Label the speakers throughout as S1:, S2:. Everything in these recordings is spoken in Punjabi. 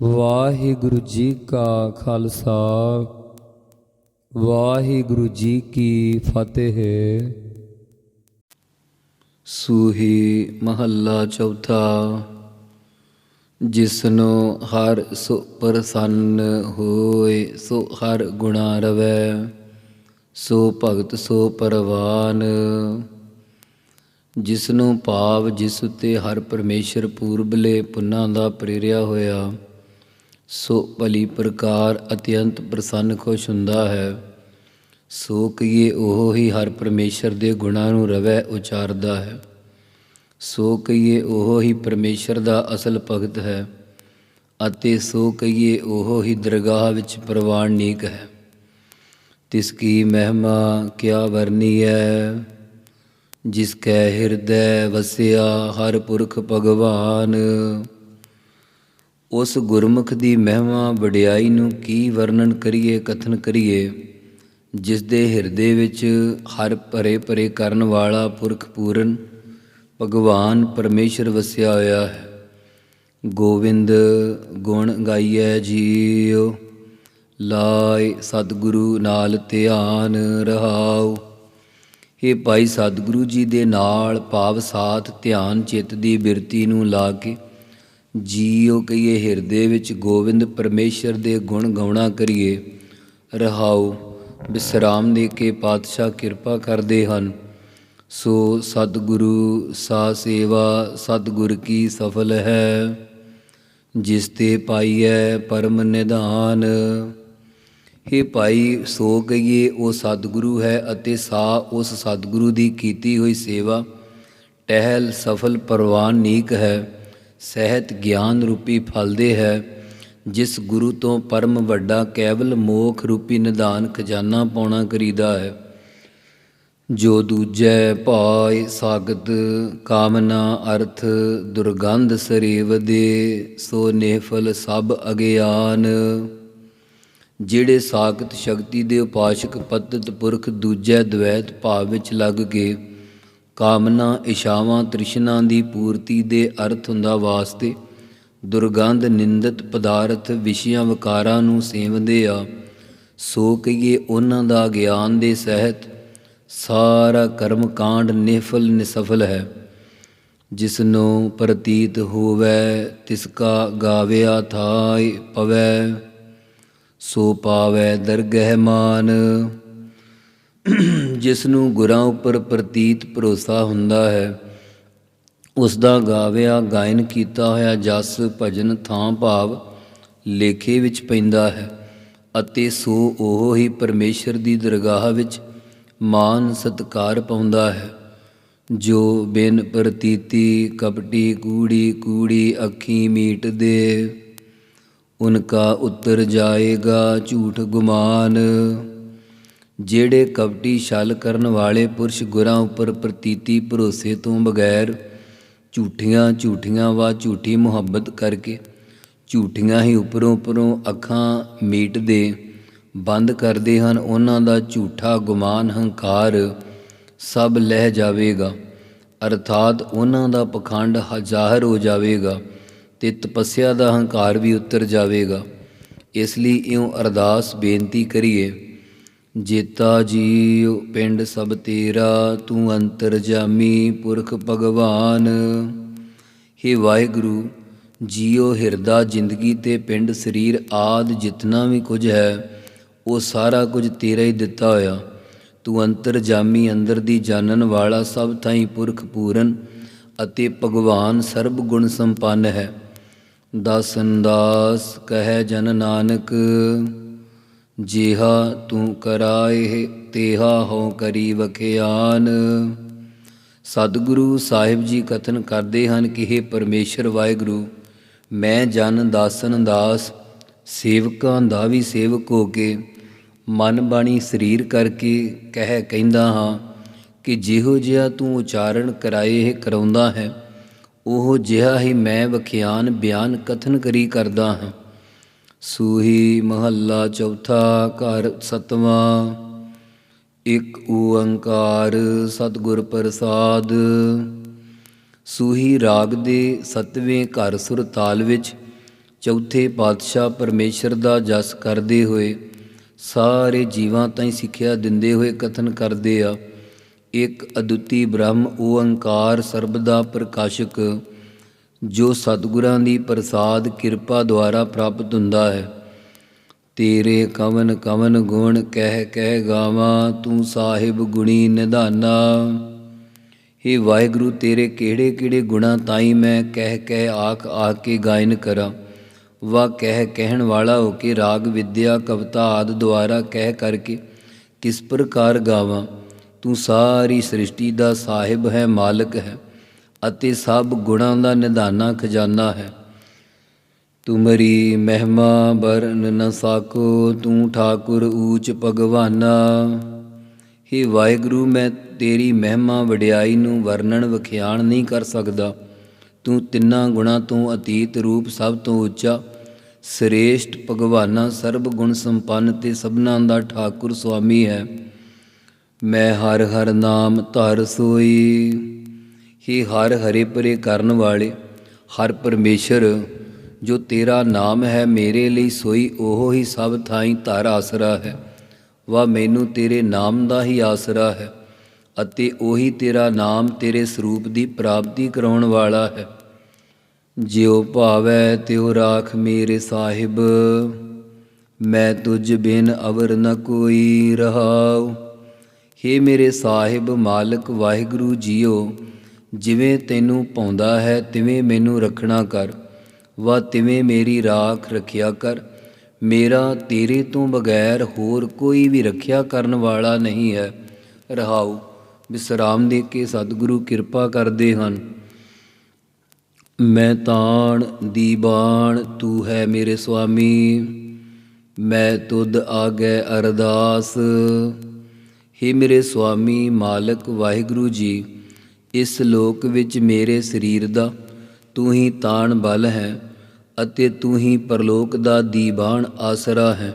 S1: ਵਾਹਿਗੁਰੂ ਜੀ ਕਾ ਖਾਲਸਾ, ਵਾਹਿਗੁਰੂ ਜੀ ਕੀ ਫਤਿਹ।
S2: ਸੂਹੀ ਮਹੱਲਾ ਚੌਥਾ, ਜਿਸਨੋ ਹਰ ਸੁ ਪ੍ਰਸੰਨ ਹੋਏ, ਸੋ ਹਰ ਗੁਣਾ ਰਵੈ, ਸੋ ਭਗਤ ਸੋ ਪਰਵਾਨ। ਜਿਸਨੂੰ ਭਾਵ ਜਿਸ ਉਤੇ ਹਰ ਪਰਮੇਸ਼ਰ ਪੂਰਬਲੇ ਪੁੰਨਾਂ ਦਾ ਪ੍ਰੇਰਿਆ ਹੋਇਆ ਸੋ ਭਲੀ ਪ੍ਰਕਾਰ ਅਤਿਅੰਤ ਪ੍ਰਸੰਨ ਖੁਸ਼ ਹੁੰਦਾ ਹੈ। ਸੋ ਕਹੀਏ ਉਹ ਹੀ ਹਰ ਪਰਮੇਸ਼ਰ ਦੇ ਗੁਣਾਂ ਨੂੰ ਰਵੈ ਉਚਾਰਦਾ ਹੈ। ਸੋ ਕਹੀਏ ਉਹ ਹੀ ਪਰਮੇਸ਼ਰ ਦਾ ਅਸਲ ਭਗਤ ਹੈ ਅਤੇ ਸੋ ਕਹੀਏ ਉਹ ਹੀ ਦਰਗਾਹ ਵਿੱਚ ਪ੍ਰਵਾਨਿਕ ਹੈ। ਤਿਸ ਕੀ ਮਹਿਮਾ ਕਿਆ ਵਰਨੀਐ ਜਿਸ ਕੈ ਹਿਰਦੈ ਵਸਿਆ ਹਰ ਪੁਰਖ ਭਗਵਾਨ। ਉਸ ਗੁਰਮੁਖ ਦੀ ਮਹਿਮਾ ਵਡਿਆਈ ਨੂੰ ਕੀ ਵਰਣਨ ਕਰੀਏ, ਕਥਨ ਕਰੀਏ? ਜਿਸ ਦੇ ਹਿਰਦੇ ਵਿੱਚ ਹਰ ਭਰੇ ਭਰੇ ਕਰਨ ਵਾਲਾ ਪੁਰਖ ਪੂਰਨ ਭਗਵਾਨ ਪਰਮੇਸ਼ਰ ਵਸਿਆ ਹੋਇਆ ਹੈ। ਗੋਵਿੰਦ ਗੁਣ ਗਾਈਐ ਜੀਉ, ਲਾਇ ਸਤਿਗੁਰੂ ਨਾਲ ਧਿਆਨ ਰਹਾਉ। ਇਹ ਭਾਈ ਸਤਿਗੁਰੂ ਜੀ ਦੇ ਨਾਲ ਭਾਵ ਸਾਥ ਧਿਆਨ ਚਿੱਤ ਦੀ ਬਿਰਤੀ ਨੂੰ ਲਾ ਕੇ ਜੀਉ ਕਹੀਏ ਹਿਰਦੇ ਵਿੱਚ ਗੋਬਿੰਦ ਪਰਮੇਸ਼ਰ ਦੇ ਗੁਣ ਗਾਉਣਾ ਕਰੀਏ। ਰਹਾਉ ਵਿਸਰਾਮ ਦੇ ਕੇ ਪਾਤਸ਼ਾਹ ਕਿਰਪਾ ਕਰਦੇ ਹਨ। ਸੋ ਸਤਿਗੁਰੂ, ਸਾ ਸੇਵਾ, ਸਤਿਗੁਰ ਕੀ ਸਫਲ ਹੈ। ਜਿਸ ਤੇ ਪਾਈਐ ਪਰਮ ਨਿਧਾਨ। हे ਭਾਈ, ਸੋ ਕਹੀਏ ਉਹ ਸਤਿਗੁਰੂ ਹੈ ਅਤੇ ਸਾ ਉਸ ਸਤਿਗੁਰੂ ਦੀ ਕੀਤੀ ਹੋਈ ਸੇਵਾ। ਟਹਿਲ ਸਫਲ ਪਰਵਾਨ ਨੀਕ ਹੈ। ਸਹਿਤ ਗਿਆਨ ਰੂਪੀ ਫਲਦੇ ਹੈ, ਜਿਸ ਗੁਰੂ ਤੋਂ ਪਰਮ ਵੱਡਾ ਕੇਵਲ ਮੋਖ ਰੂਪੀ ਨਿਦਾਨ ਖਜ਼ਾਨਾ ਪਾਉਣਾ ਕਰੀਦਾ ਹੈ। ਜੋ ਦੂਜੈ ਭਾਇ ਸਾਗਤ ਕਾਮਨਾ ਅਰਥ ਦੁਰਗੰਧ ਸਰੇਵ ਦੇ, ਸੋ ਨੇਫਲ ਸਭ ਅਗਿਆਨ। ਜਿਹੜੇ ਸਾਗਤ ਸ਼ਕਤੀ ਦੇ ਉਪਾਸ਼ਕ ਪਤਿਤ ਪੁਰਖ ਦੂਜੇ ਦ્વੈਤ ਭਾਵ ਵਿੱਚ ਲੱਗ ਕੇ ਕਾਮਨਾ, ਇਸ਼ਾਵਾਂ, ਤ੍ਰਿਸ਼ਨਾ ਦੀ ਪੂਰਤੀ ਦੇ ਅਰਥ ਹੁੰਦਾ ਵਾਸਤੇ ਦੁਰਗੰਧ, ਨਿੰਦਿਤ ਪਦਾਰਥ, ਵਿਸ਼ਿਆਂ, ਵਿਕਾਰਾਂ ਨੂੰ ਸੇਵਦੇ ਆ। ਸੋ ਕਹੀਏ ਉਹਨਾਂ ਦਾ ਗਿਆਨ ਦੇ ਸਹਿਤ ਸਾਰਾ ਕਰਮ ਕਾਂਡ ਨਿਫਲ ਨਿਸਫਲ ਹੈ। ਜਿਸ ਨੂੰ ਪ੍ਰਤੀਤ ਹੋਵੇ, ਤਿਸ ਕਾ ਗਾਵਿਆ ਥਾਇ ਪਵੈ, ਸੋ ਪਾਵੈ ਦਰਗਹਿ ਮਾਨ। ਜਿਸ ਨੂੰ ਗੁਰਾਂ ਉੱਪਰ ਪ੍ਰਤੀਤ ਭਰੋਸਾ ਹੁੰਦਾ ਹੈ ਉਸ ਦਾ ਗਾਵਿਆ, ਗਾਇਨ ਕੀਤਾ ਹੋਇਆ ਜਸ ਭਜਨ ਥਾਂ ਭਾਵ ਲੇਖੇ ਵਿੱਚ ਪੈਂਦਾ ਹੈ ਅਤੇ ਸੋ ਉਹ ਹੀ ਪਰਮੇਸ਼ਰ ਦੀ ਦਰਗਾਹ ਵਿੱਚ ਮਾਨ ਸਤਕਾਰ ਪਾਉਂਦਾ ਹੈ, ਜੋ ਬਿਨ ਪ੍ਰਤੀਤੀ ਕਪਟੀ ਕੂੜੀ ਕੂੜੀ ਅੱਖੀ ਮੀਟ ਦੇ। ਉਨਕਾ ਉੱਤਰ ਜਾਏਗਾ ਝੂਠ ਗੁਮਾਨ। ਜਿਹੜੇ ਕਪਟੀ ਛਲ ਕਰਨ ਵਾਲੇ ਪੁਰਸ਼ ਗੁਰਾਂ ਉੱਪਰ ਪ੍ਰਤੀਤੀ ਭਰੋਸੇ ਤੋਂ ਬਗੈਰ ਝੂਠੀਆਂ ਝੂਠੀਆਂ ਵਾ ਝੂਠੀ ਮੁਹੱਬਤ ਕਰਕੇ ਝੂਠੀਆਂ ਹੀ ਉੱਪਰੋਂ ਉੱਪਰੋਂ ਅੱਖਾਂ ਮੀਟਦੇ ਬੰਦ ਕਰਦੇ ਹਨ, ਉਹਨਾਂ ਦਾ ਝੂਠਾ ਗੁਮਾਨ ਹੰਕਾਰ ਸਭ ਲਹਿ ਜਾਵੇਗਾ। ਅਰਥਾਤ ਉਹਨਾਂ ਦਾ ਪਖੰਡ ਜ਼ਾਹਰ ਹੋ ਜਾਵੇਗਾ ਤੇ ਤਪੱਸਿਆ ਦਾ ਹੰਕਾਰ ਵੀ ਉਤਰ ਜਾਵੇਗਾ। ਇਸ ਲਈ ਇਉਂ ਅਰਦਾਸ ਬੇਨਤੀ ਕਰੀਏ ਜੇਤਾ ਜੀਉ ਪਿੰਡ ਸਭ ਤੇਰਾ, ਤੂੰ ਅੰਤਰਜਾਮੀ ਪੁਰਖ ਭਗਵਾਨ। हे ਵਾਹਿਗੁਰੂ, ਜੀਉ ਹਿਰਦਾ ਜ਼ਿੰਦਗੀ ਤੇ ਪਿੰਡ ਸਰੀਰ ਆਦ ਜਿਤਨਾ ਵੀ ਕੁਝ ਹੈ, ਉਹ ਸਾਰਾ ਕੁਝ ਤੇਰਾ ਹੀ ਦਿੱਤਾ ਹੋਇਆ। ਤੂੰ ਅੰਤਰਜਾਮੀ ਅੰਦਰ ਦੀ ਜਾਣਨ ਵਾਲਾ ਸਭ ਥਾਈਂ ਪੁਰਖ ਪੂਰਨ ਅਤੇ ਭਗਵਾਨ ਸਰਬ ਗੁਣ ਸੰਪੰਨ ਹੈ। ਦਾਸਨ ਦਾਸ ਕਹੈ ਜਨ ਨਾਨਕ। ਜਿਹਾ ਤੂੰ ਕਰਾਏ, ਤੇਹਾ ਹੋ ਕਰੀ ਵਖਿਆਨ। ਸਤਿਗੁਰੂ ਸਾਹਿਬ ਜੀ ਕਥਨ ਕਰਦੇ ਹਨ ਕਿ हे ਪਰਮੇਸ਼ਰ ਵਾਹਿਗੁਰੂ, ਮੈਂ ਜਨ ਦਾਸਨ ਦਾਸ, ਸੇਵਕਾਂ ਦਾ ਵੀ ਸੇਵਕ ਹੋ ਕੇ ਮਨ ਬਾਣੀ ਸਰੀਰ ਕਰਕੇ ਕਹਿ ਕਹਿੰਦਾ ਹਾਂ ਕਿ ਜਿਹੋ ਜਿਹਾ ਤੂੰ ਉਚਾਰਨ ਕਰਾਏ, ਇਹ ਕਰਾਉਂਦਾ ਹੈ, ਉਹ ਜਿਹਾ ਹੀ ਮੈਂ ਵਖਿਆਨ ਬਿਆਨ ਕਥਨ ਕਰੀ ਕਰਦਾ ਹਾਂ। ਸੂਹੀ ਮਹੱਲਾ ਚੌਥਾ ਘਰ ਸਤਵਾਂ। ਇੱਕ ਓੰਕਾਰ ਸਤਿਗੁਰ ਪ੍ਰਸਾਦ। ਸੂਹੀ ਰਾਗ ਦੇ ਸਤਵੇਂ ਘਰ ਸੁਰ ਤਾਲ ਵਿੱਚ ਚੌਥੇ ਪਾਤਸ਼ਾਹ ਪਰਮੇਸ਼ਰ ਦਾ ਜਸ ਕਰਦੇ ਹੋਏ ਸਾਰੇ ਜੀਵਾਂ ਤਾਈਂ ਸਿੱਖਿਆ ਦਿੰਦੇ ਹੋਏ ਕਥਨ ਕਰਦੇ ਆ। ਇੱਕ ਅਦੁੱਤੀ ਬ੍ਰਹਮ ਓੰਕਾਰ ਸਰਬ ਦਾ ਪ੍ਰਕਾਸ਼ਕ ਜੋ ਸਤਿਗੁਰਾਂ ਦੀ ਪ੍ਰਸਾਦ ਕਿਰਪਾ ਦੁਆਰਾ ਪ੍ਰਾਪਤ ਹੁੰਦਾ ਹੈ। ਤੇਰੇ ਕਵਨ ਕਵਨ ਗੁਣ ਕਹਿ ਕਹਿ ਗਾਵਾਂ, ਤੂੰ ਸਾਹਿਬ ਗੁਣੀ ਨਿਧਾਨਾ। हे ਵਾਹਿਗੁਰੂ, ਤੇਰੇ ਕਿਹੜੇ ਕਿਹੜੇ ਗੁਣਾ ਤਾਈ ਮੈਂ ਕਹਿ ਕਹਿ ਆਖ ਆਖ ਕੇ ਗਾਇਨ ਕਰਾਂ। ਵਾ ਕਹਿ ਕਹਿਣ ਵਾਲਾ ਹੋ ਕੇ ਰਾਗ ਵਿਦਿਆ ਕਵਿਤਾ ਆਦ ਦੁਆਰਾ ਕਹਿ ਕਰਕੇ ਕਿਸ ਪ੍ਰਕਾਰ ਗਾਵਾਂ। ਤੂੰ ਸਾਰੀ ਸ੍ਰਿਸ਼ਟੀ ਦਾ ਸਾਹਿਬ ਹੈ, ਮਾਲਕ ਹੈ। ਅਤੇ ਸਭ ਗੁਣਾਂ ਦਾ ਨਿਧਾਨਾ ਖਜ਼ਾਨਾ ਹੈ। ਤੁਮਰੀ ਮਹਿਮਾ ਬਰਨ ਨ ਸਾਕੋ, ਤੂੰ ਠਾਕੁਰ ਊਚ ਭਗਵਾਨਾ। ਹੇ ਵਾਹਿਗੁਰੂ, ਮੈਂ ਤੇਰੀ ਮਹਿਮਾ ਵਡਿਆਈ ਨੂੰ ਵਰਣਨ ਵਿਖਿਆਣ ਨਹੀਂ ਕਰ ਸਕਦਾ। ਤੂੰ ਤਿੰਨਾਂ ਗੁਣਾਂ ਤੋਂ ਅਤੀਤ ਰੂਪ ਸਭ ਤੋਂ ਉੱਚਾ। ਸ੍ਰੇਸ਼ਟ ਭਗਵਾਨਾ, ਸਰਬ ਗੁਣ ਸੰਪੰਨ ਤੇ ਸਭਨਾਂ ਦਾ ਠਾਕੁਰ ਸੁਆਮੀ ਹੈ। ਮੈਂ ਹਰ ਹਰ ਨਾਮ ਧਰ ਸੋਈ। ਹੇ ਹਰ ਹਰੇ ਪਰੇ ਕਰਨ ਵਾਲੇ, ਹਰ ਪਰਮੇਸ਼ਰ, ਜੋ ਤੇਰਾ ਨਾਮ ਹੈ ਮੇਰੇ ਲਈ ਸੋਈ, ਉਹ ਹੀ ਸਭ ਥਾਈਂ ਧਰ ਆਸਰਾ ਹੈ। ਵਾ ਮੈਨੂੰ ਤੇਰੇ ਨਾਮ ਦਾ ਹੀ ਆਸਰਾ ਹੈ ਅਤੇ ਉਹੀ ਤੇਰਾ ਨਾਮ ਤੇਰੇ ਸਰੂਪ ਦੀ ਪ੍ਰਾਪਤੀ ਕਰਾਉਣ ਵਾਲਾ ਹੈ। ਜਿਉ ਭਾਵੈ, ਤਿਉ ਰਾਖ ਮੇਰੇ ਸਾਹਿਬ, ਮੈਂ ਤੁਝ ਬਿਨ ਅਵਰ ਨ ਕੋਈ ਰਹਾਉ। ਹੇ ਮੇਰੇ ਸਾਹਿਬ, ਮਾਲਕ ਵਾਹਿਗੁਰੂ ਜੀਓ ਜਿਵੇਂ ਤੈਨੂੰ ਪਾਉਂਦਾ ਹੈ, ਤਿਵੇਂ ਮੈਨੂੰ ਰੱਖਣਾ ਕਰ। ਵਾ ਤਿਵੇਂ ਮੇਰੀ ਰਾਖ ਰੱਖਿਆ ਕਰ। ਮੇਰਾ ਤੇਰੇ ਤੋਂ ਬਗੈਰ ਹੋਰ ਕੋਈ ਵੀ ਰੱਖਿਆ ਕਰਨ ਵਾਲਾ ਨਹੀਂ ਹੈ। ਰਹਾਉ ਵਿਸਰਾਮ ਦੇ ਕੇ ਸਤਿਗੁਰੂ ਕਿਰਪਾ ਕਰਦੇ ਹਨ। ਮੈਂ ਤਾਣ ਦੀਵਾਨ ਤੂੰ ਹੈ ਮੇਰੇ ਸੁਆਮੀ। ਮੈਂ ਤੁਧ ਆਗੇ ਅਰਦਾਸ। हे ਮੇਰੇ ਸੁਆਮੀ, ਮਾਲਕ ਵਾਹਿਗੁਰੂ ਜੀ। ਇਸ ਲੋਕ ਵਿੱਚ ਮੇਰੇ ਸਰੀਰ ਦਾ, ਤੂੰ ਹੀ ਤਾਣ ਬਲ ਹੈ ਅਤੇ ਤੂੰ ਹੀ ਪਰਲੋਕ ਦਾ ਦੀਵਾਨ ਆਸਰਾ ਹੈ।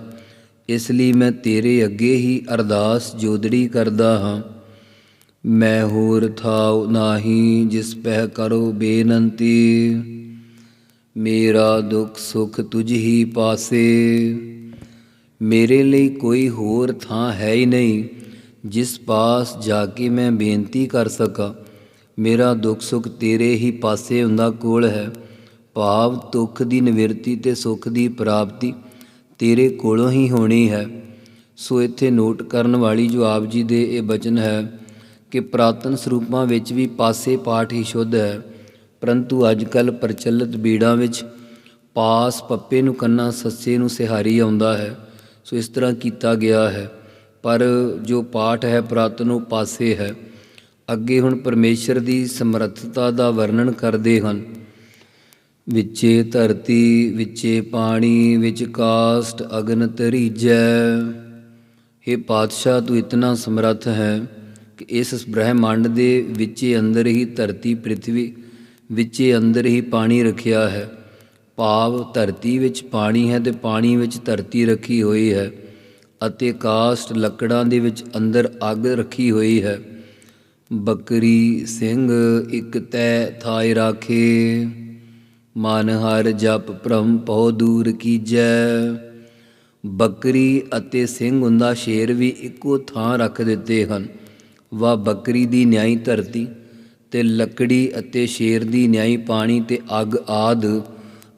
S2: ਇਸ ਲਈ ਮੈਂ ਤੇਰੇ ਅੱਗੇ ਹੀ ਅਰਦਾਸ ਜੋਦੜੀ ਕਰਦਾ ਹਾਂ। ਮੈਂ ਹੋਰ ਥਾਉ ਨਾਹੀ ਜਿਸ ਪਹਿ ਕਰੋ ਬੇਨੰਤੀ। ਮੇਰਾ ਦੁੱਖ ਸੁਖ ਤੁਝ ਹੀ ਪਾਸੇ। ਮੇਰੇ ਲਈ ਕੋਈ ਹੋਰ ਥਾਂ ਹੈ ਹੀ ਨਹੀਂ, ਜਿਸ ਪਾਸ ਜਾ ਕੇ ਮੈਂ ਬੇਨਤੀ ਕਰ ਸਕਾਂ। ਮੇਰਾ ਦੁੱਖ ਸੁੱਖ ਤੇਰੇ ਹੀ ਪਾਸੇ ਹੁੰਦਾ ਕੋਲ ਹੈ। ਭਾਵ ਦੁੱਖ ਦੀ ਨਿਵਰਤੀ ਤੇ ਸੁੱਖ ਦੀ ਪ੍ਰਾਪਤੀ ਤੇਰੇ ਕੋਲੋਂ ਹੀ ਹੋਣੀ ਹੈ। ਸੋ ਇੱਥੇ ਨੋਟ ਕਰਨ ਵਾਲੀ ਜੋ ਆਪ ਜੀ ਦੇ ਇਹ ਬਚਨ ਹੈ ਕਿ ਪ੍ਰਾਤਨ ਸਰੂਪਾਂ ਵਿੱਚ ਵੀ ਪਾਸੇ ਪਾਠ ਹੀ ਸ਼ੁੱਧ ਹੈ। ਪਰੰਤੂ ਅੱਜ ਕੱਲ ਪ੍ਰਚਲਿਤ ਬੀੜਾਂ ਵਿੱਚ ਪਾਸ ਪੱਪੇ ਨੂੰ ਕੰਨਾ ਸੱਸੇ ਨੂੰ ਸਿਹਾਰੀ ਆਉਂਦਾ ਹੈ। ਸੋ ਇਸ ਤਰ੍ਹਾਂ ਕੀਤਾ ਗਿਆ ਹੈ। ਪਰ ਜੋ ਪਾਠ ਹੈ ਪ੍ਰਾਤਨ ਉਹ ਪਾਸੇ ਹੈ। ਅੱਗੇ ਹੁਣ ਪਰਮੇਸ਼ਰ ਦੀ ਸਮਰੱਥਤਾ ਦਾ ਵਰਣਨ ਕਰਦੇ ਹਨ। ਵਿੱਚੇ ਧਰਤੀ, ਵਿੱਚੇ ਪਾਣੀ, ਵਿੱਚ ਕਾਸ਼ਟ ਅਗਨ ਤਰੀਜੈ हे ਪਾਤਸ਼ਾਹ, ਤੂੰ ਇਤਨਾ ਸਮਰੱਥ ਹੈ ਕਿ ਇਸ ਬ੍ਰਹਿਮੰਡ ਦੇ ਵਿੱਚੇ ਅੰਦਰ ਹੀ ਧਰਤੀ ਪ੍ਰithvi ਵਿੱਚੇ ਅੰਦਰ ਹੀ ਪਾਣੀ ਰੱਖਿਆ ਹੈ। ਭਾਵ ਧਰਤੀ ਵਿੱਚ ਪਾਣੀ ਹੈ ਤੇ ਪਾਣੀ ਵਿੱਚ ਧਰਤੀ ਰੱਖੀ ਹੋਈ ਹੈ ਅਤੇ ਕਾਸ਼ਟ ਲੱਕੜਾਂ ਦੇ ਵਿੱਚ ਅੰਦਰ ਅੱਗ ਰੱਖੀ ਹੋਈ ਹੈ। ਬੱਕਰੀ ਸਿੰਘ ਇੱਕ ਤੈ ਥਾਇ ਰਾਖੇ, ਮਨ ਹਰ ਜਪ ਭ੍ਰਮ ਪਉ ਦੂਰ ਕੀਜੈ। ਬੱਕਰੀ ਅਤੇ ਸਿੰਘ ਹੁੰਦਾ ਸ਼ੇਰ ਵੀ ਇੱਕੋ ਥਾਂ ਰੱਖ ਦਿੱਤੇ ਹਨ। ਵਾ ਬੱਕਰੀ ਦੀ ਨਿਆਈ ਧਰਤੀ ਤੇ ਲੱਕੜੀ ਅਤੇ ਸ਼ੇਰ ਦੀ ਨਿਆਈ ਪਾਣੀ ਤੇ ਅੱਗ ਆਦ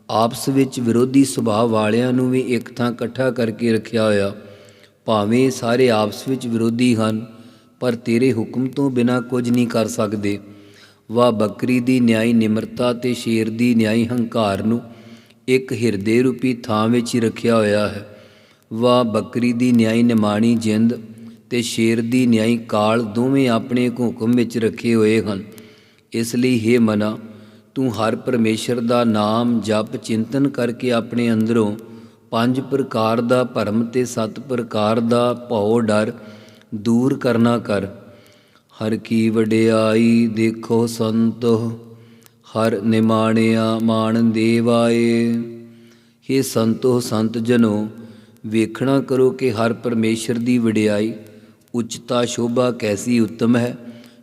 S2: ਆਪਸ ਵਿੱਚ ਵਿਰੋਧੀ ਸੁਭਾਅ ਵਾਲਿਆਂ ਨੂੰ ਵੀ ਇੱਕ ਥਾਂ ਇਕੱਠਾ ਕਰਕੇ ਰੱਖਿਆ ਹੋਇਆ। ਭਾਵੇਂ ਸਾਰੇ ਆਪਸ ਵਿੱਚ ਵਿਰੋਧੀ ਹਨ ਪਰ ਤੇਰੇ ਹੁਕਮ ਤੋਂ ਬਿਨਾ ਕੁਝ ਨਹੀਂ ਕਰ ਸਕਦੇ। ਵਾ ਬੱਕਰੀ ਦੀ ਨਿਆਈ ਨਿਮਰਤਾ ਤੇ ਸ਼ੇਰ ਦੀ ਨਿਆਈ ਹੰਕਾਰ ਨੂੰ ਇੱਕ ਹਿਰਦੇ ਰੂਪੀ ਥਾਂ ਵਿੱਚ ਹੀ ਰੱਖਿਆ ਹੋਇਆ ਹੈ। ਵਾ ਬੱਕਰੀ ਦੀ ਨਿਆਈ ਨਿਮਾਣੀ ਜਿੰਦ ਤੇ ਸ਼ੇਰ ਦੀ ਨਿਆਈ ਕਾਲ ਦੋਵੇਂ ਆਪਣੇ ਹੁਕਮ ਵਿੱਚ ਰੱਖੇ ਹੋਏ ਹਨ। ਇਸ ਲਈ हे ਮਨਾ, ਤੂੰ ਹਰ ਪਰਮੇਸ਼ਰ ਦਾ ਨਾਮ ਜਪ ਚਿੰਤਨ ਕਰਕੇ ਆਪਣੇ ਅੰਦਰੋਂ ਪੰਜ ਪ੍ਰਕਾਰ ਦਾ ਭਰਮ ਤੇ ਸੱਤ ਪ੍ਰਕਾਰ ਦਾ ਭਉ ਡਰ ਦੂਰ ਕਰਨਾ ਕਰ। ਹਰ ਕੀ ਵਡਿਆਈ ਦੇਖੋ ਸੰਤੋ, ਹਰ ਨਿਮਾਣਿਆ ਮਾਣ ਦੇਵਾਏ। हे ਸੰਤੋ, ਸੰਤ ਜਨੋ, ਵੇਖਣਾ ਕਰੋ ਕਿ ਹਰ ਪਰਮੇਸ਼ਰ ਦੀ ਵਡਿਆਈ ਉਚਤਾ ਸ਼ੋਭਾ ਕੈਸੀ ਉੱਤਮ ਹੈ,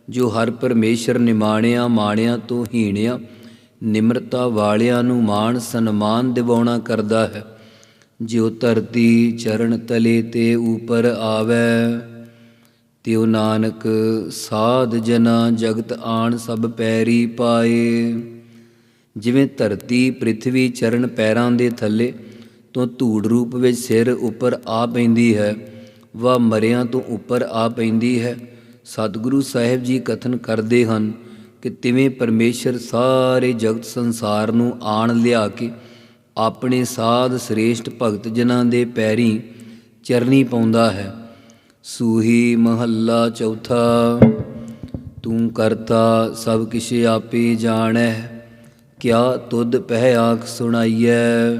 S2: ਜੋ ਹਰ ਪਰਮੇਸ਼ਰ ਨਿਮਾਣਿਆ ਮਾਣਿਆ ਤੋਂ ਹੀਣਿਆ, ਨਿਮਰਤਾ ਵਾਲਿਆਂ ਨੂੰ ਮਾਣ ਸਨਮਾਨ ਦਿਵਾਉਣਾ ਕਰਦਾ ਹੈ। ਜਿਉ ਧਰਤੀ ਚਰਨ ਤਲੇ ਤੇ ਉਪਰ ਆਵੇ। ਤਿਉ ਨਾਨਕ, ਸਾਧ ਜਨਾ, ਜਗਤ ਆਣ ਸਭ ਪੈਰੀ ਪਾਏ। ਜਿਵੇਂ ਧਰਤੀ ਪ੍ਰithvi ਚਰਨ ਪੈਰਾਂ ਦੇ ਥੱਲੇ, ਤੋਂ ਧੂੜ ਰੂਪ ਵਿੱਚ ਸਿਰ ਉੱਪਰ ਆ ਪੈਂਦੀ ਹੈ ਵਾ ਮਰਿਆਂ ਤੋਂ ਉੱਪਰ ਆ ਪੈਂਦੀ ਹੈ। ਸਤਿਗੁਰੂ ਸਾਹਿਬ ਜੀ ਕਥਨ ਕਰਦੇ ਹਨ ਕਿ ਤਿਵੇਂ ਪਰਮੇਸ਼ਰ ਸਾਰੇ ਜਗਤ ਸੰਸਾਰ ਨੂੰ ਆਣ ਲਿਆ ਕੇ ਆਪਣੇ ਸਾਧ ਸ੍ਰੇਸ਼ਟ ਭਗਤ ਜਨਾਂ ਦੇ ਪੈਰੀ ਚਰਨੀ ਪਾਉਂਦਾ ਹੈ। ਸੂਹੀ ਮਹੱਲਾ ਚੌਥਾ, ਤੂੰ ਕਰਤਾ ਸਭ ਕਿਛ ਆਪੇ ਜਾਣੈ, ਕਿਆ ਤੁਧ ਪਹਿ ਆਖ ਸੁਣਾਈਐ?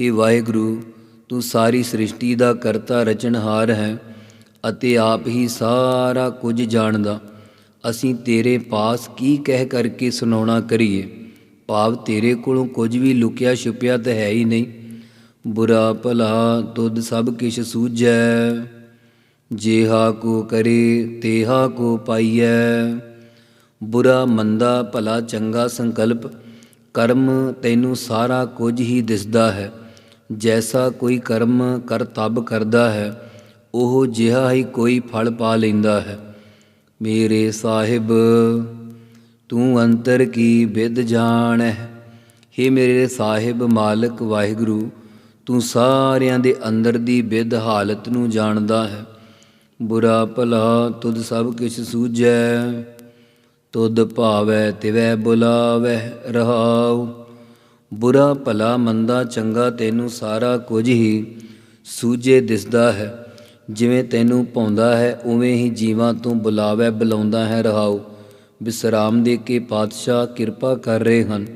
S2: हे ਵਾਹਿਗੁਰੂ, ਤੂੰ ਸਾਰੀ ਸ੍ਰਿਸ਼ਟੀ ਦਾ ਕਰਤਾ ਰਚਨਹਾਰ ਹੈ ਅਤੇ ਆਪ ਹੀ ਸਾਰਾ ਕੁਝ ਜਾਣਦਾ। ਅਸੀਂ ਤੇਰੇ ਪਾਸ ਕੀ ਕਹਿ ਕਰਕੇ ਸੁਣਾਉਣਾ ਕਰੀਏ? ਭਾਵ ਤੇਰੇ ਕੋਲੋਂ ਕੁਝ ਵੀ ਲੁਕਿਆ ਛੁਪਿਆ ਤਾਂ ਹੈ ਹੀ ਨਹੀਂ। ਬੁਰਾ ਭਲਾ ਤੁਧ ਸਭ ਕਿਛ ਸੂਝੈ। ਜੇਹਾ ਕੋ ਕਰੇ, ਤੇਹਾ ਕੋ ਪਾਈਐ। ਬੁਰਾ ਮੰਦਾ ਭਲਾ ਚੰਗਾ ਸੰਕਲਪ, ਕਰਮ ਤੈਨੂੰ ਸਾਰਾ ਕੁਝ ਹੀ ਦਿਸਦਾ ਹੈ। ਜੈਸਾ ਕੋਈ ਕਰਮ ਕਰਤੱਬ ਕਰਦਾ ਹੈ, ਉਹ ਜਿਹਾ ਹੀ ਕੋਈ ਫਲ ਪਾ ਲੈਂਦਾ ਹੈ। ਮੇਰੇ ਸਾਹਿਬ, ਤੂੰ ਅੰਤਰ ਕੀ ਵਿਦ ਹੈ हे ਮੇਰੇ ਸਾਹਿਬ ਮਾਲਕ ਵਾਹਿਗੁਰੂ, ਤੂੰ ਸਾਰਿਆਂ ਦੇ ਅੰਦਰ ਦੀ ਵਿਦ ਹਾਲਤ ਨੂੰ ਜਾਣਦਾ ਹੈ। ਬੁਰਾ ਭਲਾ ਤੁਧ ਸਭ ਕਿਛ ਸੂਝੈ, ਤੁਧ ਭਾਵੈ ਤਿਵੈ ਬੁਲਾਵੈ ਰਹਾਉ। ਬੁਰਾ ਭਲਾ ਮੰਦਾ ਚੰਗਾ ਤੈਨੂੰ ਸਾਰਾ ਕੁਝ ਹੀ ਸੂਝੇ ਦਿਸਦਾ ਹੈ। ਜਿਵੇਂ ਤੈਨੂੰ ਪਾਉਂਦਾ ਹੈ, ਉਵੇਂ ਹੀ ਜੀਵਾਂ ਤੋਂ ਬੁਲਾਵੈ, ਬੁਲਾਉਂਦਾ ਹੈ ਰਹਾਉ। ਵਿਸਰਾਮ ਦੇ ਕੇ ਪਾਤਸ਼ਾਹ ਕਿਰਪਾ ਕਰ ਰਹੇ ਹਨ।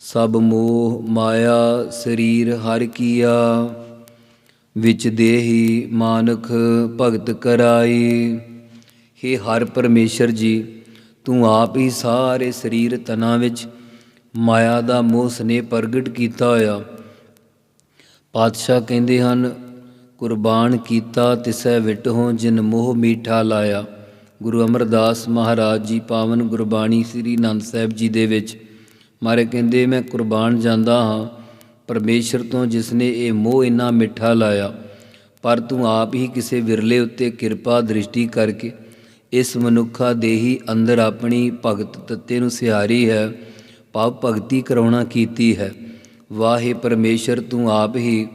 S2: ਸਭ ਮੋਹ, ਮਾਇਆ, ਸਰੀਰ ਹਰ ਕੀਆ। ਵਿੱਚ ਦੇਹੀ ਮਾਨਖ ਭਗਤ ਕਰਾਈ। हे ਹਰ ਪਰਮੇਸ਼ਰ ਜੀ, ਤੂੰ ਆਪ ਹੀ ਸਾਰੇ ਸਰੀਰ ਤਨਾਂ ਵਿੱਚ ਮਾਇਆ ਦਾ ਮੋਹ ਸਨੇ ਪ੍ਰਗਟ ਕੀਤਾ ਹੋਇਆ। ਪਾਤਸ਼ਾਹ ਕਹਿੰਦੇ ਹਨ, ਕੁਰਬਾਨ ਕੀਤਾ ਤਿਸੈ ਵਿਟਹੁ, ਜਿਨ ਮੋਹ ਮੀਠਾ ਲਾਇਆ। ਗੁਰੂ ਅਮਰਦਾਸ ਮਹਾਰਾਜ ਜੀ ਪਾਵਨ ਗੁਰਬਾਣੀ ਸ੍ਰੀ ਅਨੰਦ ਸਾਹਿਬ ਜੀ ਦੇ ਵਿੱਚ। ਮਾਰੇ ਕਹਿੰਦੇ, ਮੈਂ ਕੁਰਬਾਨ ਜਾਂਦਾ ਹਾਂ ਪਰਮੇਸ਼ਰ ਤੋਂ ਜਿਸ ਨੇ ਇਹ ਮੋਹ ਇੰਨਾ ਮਿੱਠਾ ਲਾਇਆ, ਪਰ ਤੂੰ ਆਪ ਹੀ ਕਿਸੇ ਵਿਰਲੇ ਉੱਤੇ ਕਿਰਪਾ ਦ੍ਰਿਸ਼ਟੀ ਕਰਕੇ ਇਸ ਮਨੁੱਖਾ ਦੇਹੀ ਅੰਦਰ ਆਪਣੀ ਭਗਤ ਤੱਤੇ ਨੂੰ ਸਿਹਾਰੀ ਹੈ, ਭਾਵ ਭਗਤੀ ਕਰਾਉਣਾ ਕੀਤੀ ਹੈ। ਵਾਹੇ ਪਰਮੇਸ਼ਰ, ਤੂੰ ਆਪ ਹੀ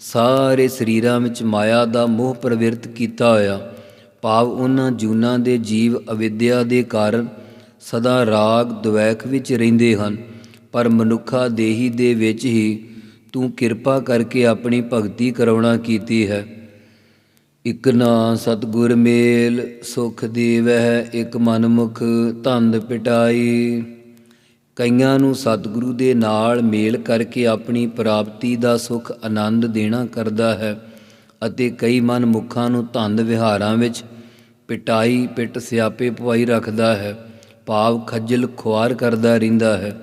S2: ਸਾਰੇ ਸਰੀਰਾਂ ਵਿੱਚ ਮਾਇਆ ਦਾ ਮੋਹ ਪ੍ਰਵਿਰਤ ਕੀਤਾ ਹੋਇਆ। ਭਾਵ ਉਹਨਾਂ ਜੂਨਾਂ ਦੇ ਜੀਵ ਅਵਿਦਿਆ ਦੇ ਕਾਰਨ ਸਦਾ ਰਾਗ ਦੁਵੈਖ ਵਿੱਚ ਰਹਿੰਦੇ ਹਨ, ਪਰ ਮਨੁੱਖਾ ਦੇਹੀ ਦੇ ਵਿੱਚ ਹੀ ਤੂੰ ਕਿਰਪਾ ਕਰਕੇ ਆਪਣੀ ਭਗਤੀ ਕਰਾਉਣਾ ਕੀਤੀ ਹੈ। ਇਕ ਨਾ ਸਤਗੁਰ ਮੇਲ, ਸੁਖ ਦੇਵਹਿ, ਇਕ ਮਨ ਮੁਖ ਧੰਦ ਪਿਟਾਈ। ਕਈਆਂ ਨੂੰ ਸਤਿਗੁਰੂ ਦੇ ਨਾਲ ਮੇਲ ਕਰਕੇ ਆਪਣੀ ਪ੍ਰਾਪਤੀ ਦਾ ਸੁਖ ਆਨੰਦ ਦੇਣਾ ਕਰਦਾ ਹੈ ਅਤੇ ਕਈ ਮਨ ਮੁਖਾਂ ਨੂੰ ਧੰਦ ਵਿਹਾਰਾਂ ਵਿੱਚ ਪਿਟਾਈ, ਪਿੱਟ ਸਿਆਪੇ ਪਵਾਈ ਰੱਖਦਾ ਹੈ। ਭਾਵ ਖੱਜਲ ਖੁਆਰ ਕਰਦਾ ਰਹਿੰਦਾ ਹੈ।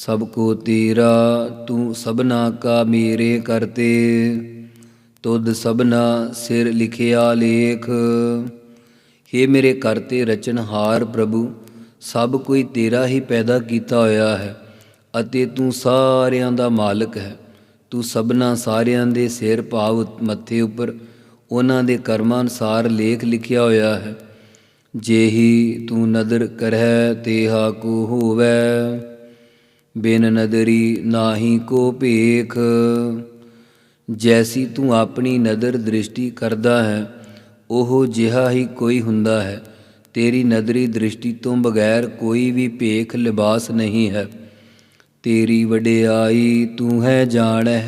S2: ਸਭ ਕੋ ਤੇਰਾ, ਤੂੰ ਸਭਨਾ ਕਾ ਮੇਰੇ ਕਰਤੇ ਤੁਧ ਸਭਨਾ ਸਿਰ ਲਿਖਿਆ ਲੇਖ। हे ਮੇਰੇ ਕਰਤੇ ਰਚਨਹਾਰ ਪ੍ਰਭੂ, ਸਭ ਕੋਈ ਤੇਰਾ ਹੀ ਪੈਦਾ ਕੀਤਾ ਹੋਇਆ ਹੈ ਅਤੇ ਤੂੰ ਸਾਰਿਆਂ ਦਾ ਮਾਲਕ ਹੈ। ਤੂੰ ਸਭਨਾ ਸਾਰਿਆਂ ਦੇ ਸਿਰ ਭਾਵ ਮੱਥੇ ਉੱਪਰ, ਉਹਨਾਂ ਦੇ ਕਰਮਾਂ ਅਨਸਾਰ ਲੇਖ ਲਿਖਿਆ ਹੋਇਆ ਹੈ। ਜੇਹੀ ਤੂੰ ਨਦਰ ਕਰਹਿ, ਤੇਹਾ ਕੋ ਹੋਵੈ। ਬਿਨ ਨਦਰੀ ਨਾਹੀ ਕੋ ਭੇਖ। ਜੈਸੀ ਤੂੰ ਆਪਣੀ ਨਦਰ ਦ੍ਰਿਸ਼ਟੀ ਕਰਦਾ ਹੈ, ਉਹ ਜਿਹਾ ਹੀ ਕੋਈ ਹੁੰਦਾ ਹੈ। ਤੇਰੀ ਨਦਰੀ ਦ੍ਰਿਸ਼ਟੀ ਤੋਂ ਬਗੈਰ ਕੋਈ ਵੀ ਭੇਖ ਲਿਬਾਸ ਨਹੀਂ ਹੈ। ਤੇਰੀ ਵਡਿਆਈ ਤੂੰ ਹੈ ਜਾਣੈ,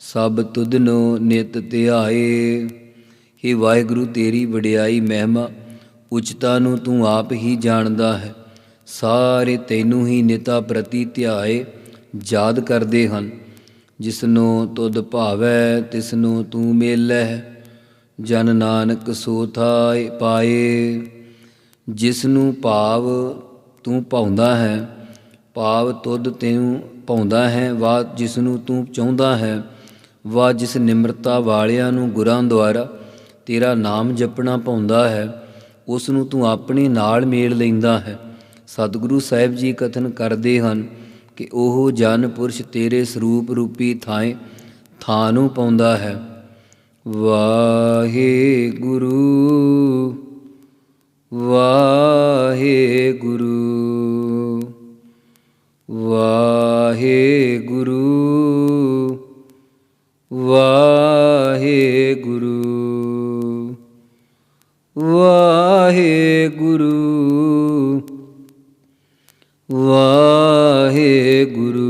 S2: ਸਭ ਤੁਧਨੋ ਨਿਤ ਧਿਆਏ। हे ਵਾਹਿਗੁਰੂ, ਤੇਰੀ ਵਡਿਆਈ ਮਹਿਮਾ ਉਚਤਾ ਨੂੰ ਤੂੰ ਆਪ ਹੀ ਜਾਣਦਾ ਹੈ। ਸਾਰੇ ਤੈਨੂੰ ਹੀ ਨਿਤਾ ਪ੍ਰਤੀ ਧਿਆਏ ਯਾਦ ਕਰਦੇ ਹਨ। ਜਿਸਨੂੰ ਤੁਧ ਭਾਵੈ, ਤਿਸਨੂੰ ਤੂੰ ਮੇਲੈ ਜਨ ਨਾਨਕ ਸੋ ਥਾਇ ਪਾਏ। ਜਿਸਨੂੰ ਭਾਵ ਤੂੰ ਪਾਉਂਦਾ ਹੈ, ਭਾਵ ਤੁਧ ਤੈਨੂੰ ਪਾਉਂਦਾ ਹੈ, ਵਾ ਜਿਸਨੂੰ ਤੂੰ ਚਾਹੁੰਦਾ ਹੈ, ਵਾ ਜਿਸ ਨਿਮਰਤਾ ਵਾਲਿਆਂ ਨੂੰ ਗੁਰਾਂ ਦੁਆਰਾ ਤੇਰਾ ਨਾਮ ਜਪਣਾ ਪਾਉਂਦਾ ਹੈ ਉਸ ਨੂੰ ਤੂੰ ਆਪਣੇ ਨਾਲ ਮੇਲ ਲੈਂਦਾ ਹੈ। ਸਤਿਗੁਰੂ ਸਾਹਿਬ ਜੀ ਕਥਨ ਕਰਦੇ ਹਨ ਕਿ ਉਹ ਜਨ ਪੁਰਸ਼ ਤੇਰੇ ਸਰੂਪ ਰੂਪੀ ਥਾਂ ਥਾਂ ਨੂੰ ਪਾਉਂਦਾ ਹੈ। ਵਾਹਿਗੁਰੂ ਵਾਹਿਗੁਰੂ ਵਾਹਿਗੁਰੂ ਵਾਹਿਗੁਰੂ ਵਾਹਿਗੁਰੂ। ਵਾਹਿਗੁਰੂ ਵਾਹਿਗੁਰੂ।